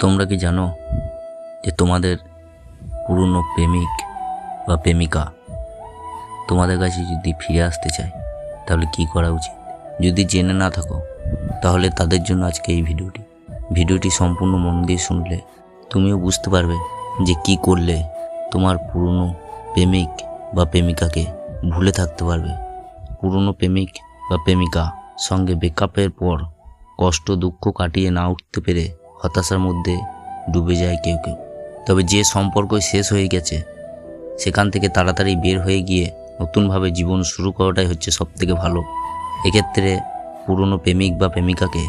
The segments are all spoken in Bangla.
তোমরা কি জানো যে তোমাদের পুরনো প্রেমিক বা প্রেমিকা তোমাদের কাছে যদি ফিরে আসতে চায়, তাহলে কি করা উচিত? যদি জেনে না থাকো, তাহলে তাদের জন্য আজকে এই ভিডিওটি। ভিডিওটি সম্পূর্ণ মন দিয়ে শুনলে তুমিও বুঝতে পারবে যে কি করলে তোমার পুরনো প্রেমিক বা প্রেমিকাকে ভুলে থাকতে পারবে। পুরনো প্রেমিক বা প্রেমিকা সঙ্গে ব্রেকআপের পর কষ্ট দুঃখ কাটিয়ে না উঠতে পেরে হতাশার মধ্যে ডুবে যায় কেউ কেউ। তবে যে সম্পর্ক শেষ হয়ে গেছে, সেখান থেকে তাড়াতাড়ি বের হয়ে গিয়ে নতুনভাবে জীবন শুরু করাটাই হচ্ছে সবথেকে ভালো। এক্ষেত্রে পুরনো প্রেমিক বা প্রেমিকাকে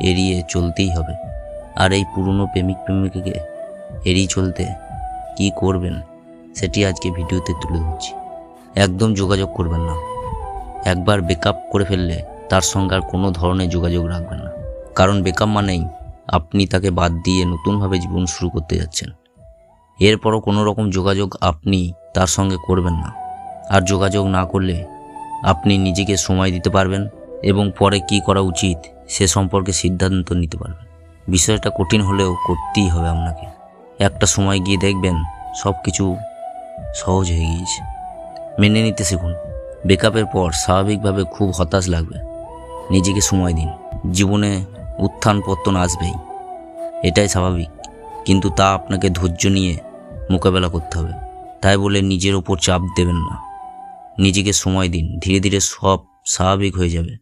এড়িয়ে চলতেই হবে। আর এই পুরনো প্রেমিক প্রেমিকাকে এড়িয়ে চলতে কি করবেন, সেটি আজকে ভিডিওতে তুলে ধরছি। একদম যোগাযোগ করবেন না। একবার বেকআপ করে ফেললে তার সঙ্গে আর কোনো ধরনের যোগাযোগ রাখবেন না। কারণ বেকআপ মানেই আপনি তাকে বাদ দিয়ে নতুনভাবে জীবন শুরু করতে যাচ্ছেন। এরপরও কোনো রকম যোগাযোগ আপনি তার সঙ্গে করবেন না। আর যোগাযোগ না করলে আপনি নিজেকে সময় দিতে পারবেন এবং পরে কি করা উচিত সে সম্পর্কে সিদ্ধান্ত নিতে পারবেন। বিষয়টা কঠিন হলেও করতেই হবে আপনাকে। একটা সময় গিয়ে দেখবেন সব কিছু সহজ হয়ে গিয়েছে। মেনে নিতে শিখুন। বেকআপের পর স্বাভাবিকভাবে খুব হতাশ লাগবে। নিজেকে সময় দিন। জীবনে উত্থান পত্তন আসবেই। এটাই স্বাভাবিক। কিন্তু তা আপনাকে ধৈর্য নিয়ে মোকাবেলা করতে হবে। তাই বলে নিজের ওপর চাপ দেবেন না। নিজেকে সময় দিন। ধীরে ধীরে সব স্বাভাবিক হয়ে যাবে।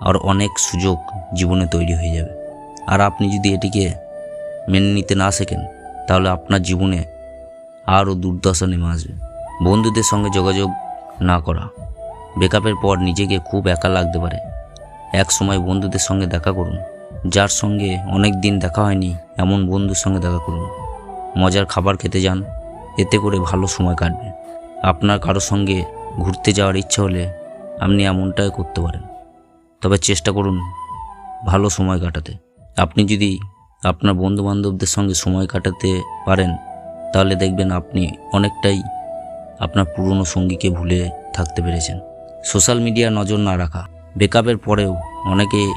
আর অনেক সুযোগ জীবনে তৈরি হয়ে যাবে। আর আপনি যদি এটিকে মেনে নিতে না শেখেন, তাহলে আপনার জীবনে আরও দুর্দশা নেমে আসবে। বন্ধুদের সঙ্গে যোগাযোগ না করা। ব্রেকআপের পর নিজেকে খুব একা লাগতে পারে। এক সময় বন্ধুদের সঙ্গে দেখা করুন। যার সঙ্গে অনেক দিন দেখা হয়নি, এমন বন্ধুর সঙ্গে দেখা করুন। মজার খাবার খেতে যান, এতে করে ভালো সময় কাটবে। আপনার কারোর সঙ্গে ঘুরতে যাওয়ার ইচ্ছা হলে আপনি এমনটাই করতে পারেন। তবে চেষ্টা করুন ভালো সময় কাটাতে। আপনি যদি আপনার বন্ধু বান্ধবদের সঙ্গে সময় কাটাতে পারেন, তাহলে দেখবেন আপনি অনেকটাই আপনার পুরনো সঙ্গীকে ভুলে থাকতে পেরেছেন। সোশ্যাল মিডিয়া নজর না রাখা। বেকআপের পরেও অনেকে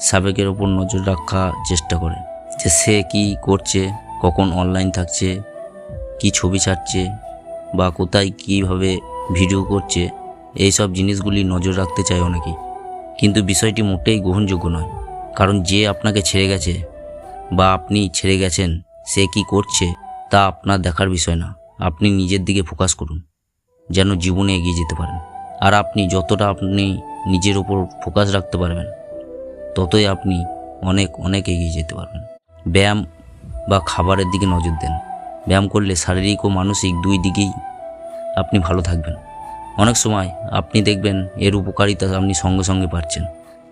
সাবেকের ওপর নজর রাখার চেষ্টা করে যে সে কি করছে, কখন অনলাইন থাকছে, কি ছবি ছাড়ছে বা কোথায় কীভাবে ভিডিও করছে এই সব জিনিসগুলি নজর রাখতে চায় অনেকেই। কিন্তু বিষয়টি মোটেই গ্রহণযোগ্য নয়। কারণ যে আপনাকে ছেড়ে গেছে বা আপনি ছেড়ে গেছেন, সে কি করছে তা আপনার দেখার বিষয় না। আপনি নিজের দিকে ফোকাস করুন, যেন জীবনে এগিয়ে যেতে পারেন। আর আপনি যতটা আপনি নিজের ওপর ফোকাস রাখতে পারবেন ততই আপনি অনেক অনেক এগিয়ে যেতে পারবেন। ব্যায়াম বা খাবারের দিকে নজর দেন। ব্যায়াম করলে শারীরিক ও মানসিক দুই দিকেই আপনি ভালো থাকবেন। অনেক সময় আপনি দেখবেন এর উপকারিতা আপনি সঙ্গে সঙ্গে পাচ্ছেন।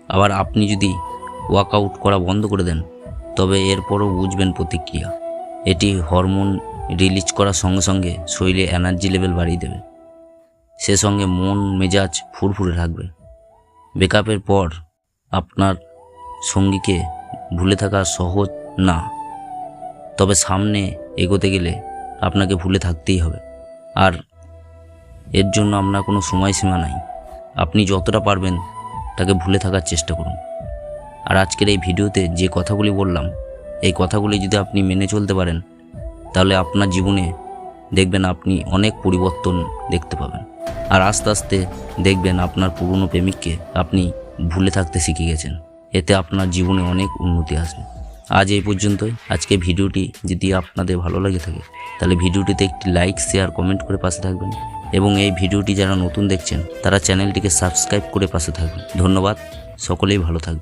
আবার আপনি যদি ওয়ার্কআউট করা বন্ধ করে দেন, তবে এরপরও বুঝবেন প্রতিক্রিয়া। এটি হরমোন রিলিজ করার সঙ্গে সঙ্গে শরীরে এনার্জি লেভেল বাড়িয়ে দেবে। সে সঙ্গে মন, মেজাজ ফুরফুরে থাকবে। ব্রেকআপের পর আপনার সঙ্গীকে ভুলে থাকা সহজ না। তবে সামনে এগোতে গেলে আপনাকে ভুলে থাকতেই হবে। আর এর জন্য আপনার কোনো সময়সীমা নাই। আপনি যতটা পারবেন তাকে ভুলে থাকার চেষ্টা করুন। আর আজকের এই ভিডিওতে যে কথাগুলি বললাম, এই কথাগুলি যদি আপনি মেনে চলতে পারেন, তাহলে আপনার জীবনে দেখবেন আপনি অনেক পরিবর্তন দেখতে পাবেন। আর আস্তে আস্তে দেখবেন আপনার পুরনো প্রেমিককে আপনি ভুলে থাকতে শিখে গেছেন। এতে আপনার জীবনে অনেক উন্নতি আসবে। আজ এই পর্যন্তই। আজকে ভিডিওটি যদি আপনাদের ভালো লাগে থাকে, তাহলে ভিডিওটিতে একটি লাইক শেয়ার কমেন্ট করে পাশে থাকবেন এবং এই ভিডিওটি যারা নতুন দেখছেন, তারা চ্যানেলটিকে সাবস্ক্রাইব করে পাশে থাকবেন। ধন্যবাদ। সকলেই ভালো থাকবেন।